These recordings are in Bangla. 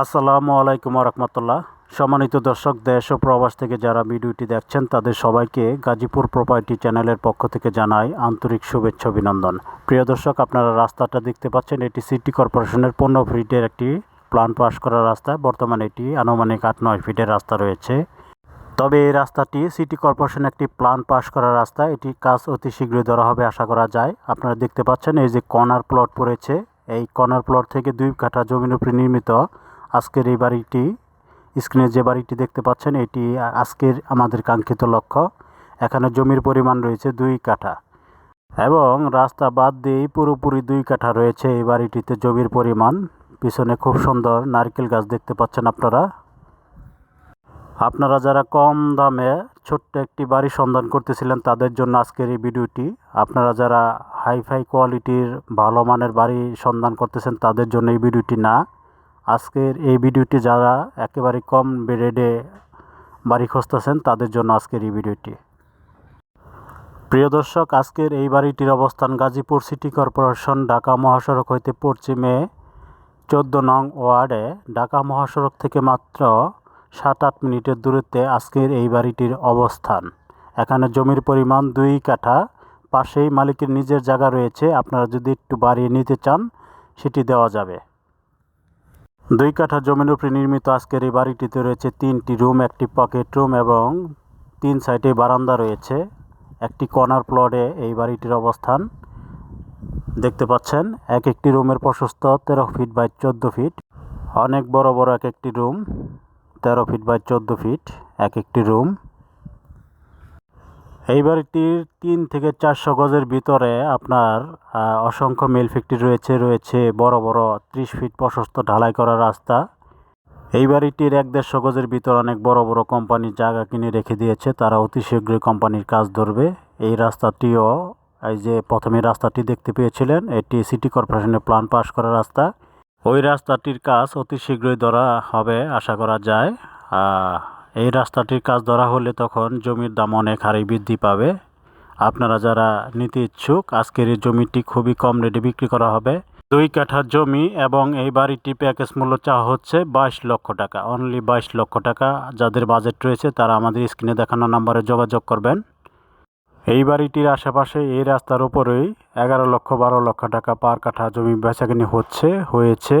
আসসালামু আলাইকুম রহমতুল্লাহ সম্মানিত দর্শক, দেশ ও প্রবাস থেকে যারা ভিডিওটি দেখছেন, তাদের সবাইকে গাজীপুর প্রপার্টি চ্যানেলের পক্ষ থেকে জানাই আন্তরিক শুভেচ্ছা অভিনন্দন। প্রিয় দর্শক, আপনারা রাস্তাটা দেখতে পাচ্ছেন। এটি সিটি কর্পোরেশনের পনেরো ফিটের একটি প্ল্যান পাস করা রাস্তা। বর্তমানে এটি আনুমানিক আট, নয় ফিটের রাস্তা রয়েছে। তবে এই রাস্তাটি সিটি কর্পোরেশন একটি প্ল্যান পাস করা রাস্তা। এটি কাজ অতি শীঘ্রই ধরা হবে, আশা করা যায়। আপনারা দেখতে পাচ্ছেন, এই যে কর্নার প্লট পড়েছে। এই কর্নার প্লট থেকে দুই কাঠা জমির উপরে নির্মিত আজকের এই বাড়িটি, স্ক্রিনে যে বাড়িটি দেখতে পাচ্ছেন, এটি আজকের আমাদের কাঙ্ক্ষিত লক্ষ্য। এখানে জমির পরিমাণ রয়েছে দুই কাঠা এবং রাস্তা বাদ দিয়েই পুরোপুরি দুই কাঠা রয়েছে এই বাড়িটিতে জমির পরিমাণ। পিছনে খুব সুন্দর নারকেল গাছ দেখতে পাচ্ছেন আপনারা। আপনারা যারা কম দামে ছোট্ট একটি বাড়ি সন্ধান করতেছিলেন, তাদের জন্য আজকের এই ভিডিওটি। আপনারা যারা হাইফাই কোয়ালিটির ভালো মানের বাড়ি সন্ধান করতেছেন, তাদের জন্য এই ভিডিওটি না। আজকের এই ভিডিওটি যারা একেবারে কম রেটে বাড়ি খুঁজতেছেন, তাদের জন্য আজকের এই ভিডিওটি। প্রিয় দর্শক, আজকের এই বাড়িটির অবস্থান গাজীপুর সিটি কর্পোরেশন, ঢাকা মহাসড়ক হইতে পশ্চিমে চোদ্দ নং ওয়ার্ডে। ঢাকা মহাসড়ক থেকে মাত্র সাত আট মিনিটের দূরত্বে আজকের এই বাড়িটির অবস্থান। এখানে জমির পরিমাণ দুই কাঠা, পাশেই মালিকের নিজের জায়গা রয়েছে। আপনারা যদি একটু বাড়িয়ে নিতে চান, সেটি দেওয়া যাবে। দুই কাঠা জমির উপরে নির্মিত আজকের এই বাড়িটিতে রয়েছে তিনটি রুম, একটি পকেট রুম এবং তিন সাইডে বারান্দা রয়েছে। একটি কর্নার প্লটে এই বাড়িটির অবস্থান। দেখতে পাচ্ছেন, এক একটি রুমের প্রশস্ত তেরো ফিট বাই চোদ্দ ফিট। অনেক বড় বড় এক একটি রুম, তেরো ফিট বাই চোদ্দ ফিট, এক একটি রুম। এই বাড়িটির তিন থেকে চারশো গজের ভিতরে আপনার অসংখ্য মিল ফ্যাক্টরি রয়েছে রয়েছে বড় বড় ত্রিশ ফিট প্রশস্ত ঢালাই করা রাস্তা। এই বাড়িটির এক দেড়শো গজের ভিতর অনেক বড় বড় কোম্পানির জায়গা কিনে রেখে দিয়েছে, তারা অতি শীঘ্রই কোম্পানির কাজ ধরবে। এই রাস্তাটিও, এই যে প্রথমে রাস্তাটি দেখতে পেয়েছিলেন, এটি সিটি কর্পোরেশনের প্ল্যান পাস করা রাস্তা। ওই রাস্তাটির কাজ অতি শীঘ্রই ধরা হবে, আশা করা যায়। এই রাস্তাটির কাজ ধরা হলে তখন জমির দাম অনেক হারে বৃদ্ধি পাবে। আপনারা যারা নিতে ইচ্ছুক, আজকের এই জমিটি খুবই কম রেটে বিক্রি করা হবে। দুই কাঠার জমি এবং এই বাড়িটি প্যাকেজ মূল্য চাওয়া হচ্ছে বাইশ লক্ষ টাকা। অনলি বাইশ লক্ষ টাকা। যাদের বাজেট রয়েছে, তারা আমাদের স্ক্রিনে দেখানো নাম্বারে যোগাযোগ করবেন। এই বাড়িটির আশেপাশে এই রাস্তার উপরেই এগারো লক্ষ বারো লক্ষ টাকা পার কাঠা জমি বেচাকিনি হচ্ছে, হয়েছে।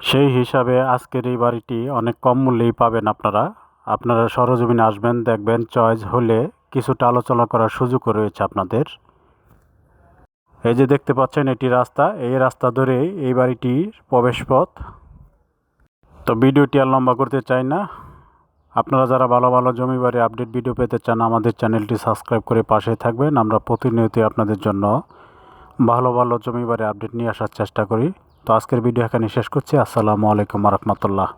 সেই হিসাবে আজকের এই বাড়িটি অনেক কম মূল্যেই পাবেন আপনারা। আপনারা সরজমিনে আসবেন, দেখবেন চয়েস হলে কিছুটা আলোচনা করার সুযোগও রয়েছে আপনাদের। এই যে দেখতে পাচ্ছেন এটি রাস্তা, এই রাস্তা ধরেই এই বাড়িটির প্রবেশপথ। তো ভিডিওটি আর লম্বা করতে চাই না। আপনারা যারা ভালো ভালো জমি বাড়ি আপডেট ভিডিও পেতে চান, আমাদের চ্যানেলটি সাবস্ক্রাইব করে পাশে থাকবেন। আমরা প্রতিনিয়তই আপনাদের জন্য ভালো ভালো জমি বাড়ি আপডেট নিয়ে আসার চেষ্টা করি। তো আজকের ভিডিও এখানে শেষ করছি। আসসালামু আলাইকুম রহমতুল্লাহ।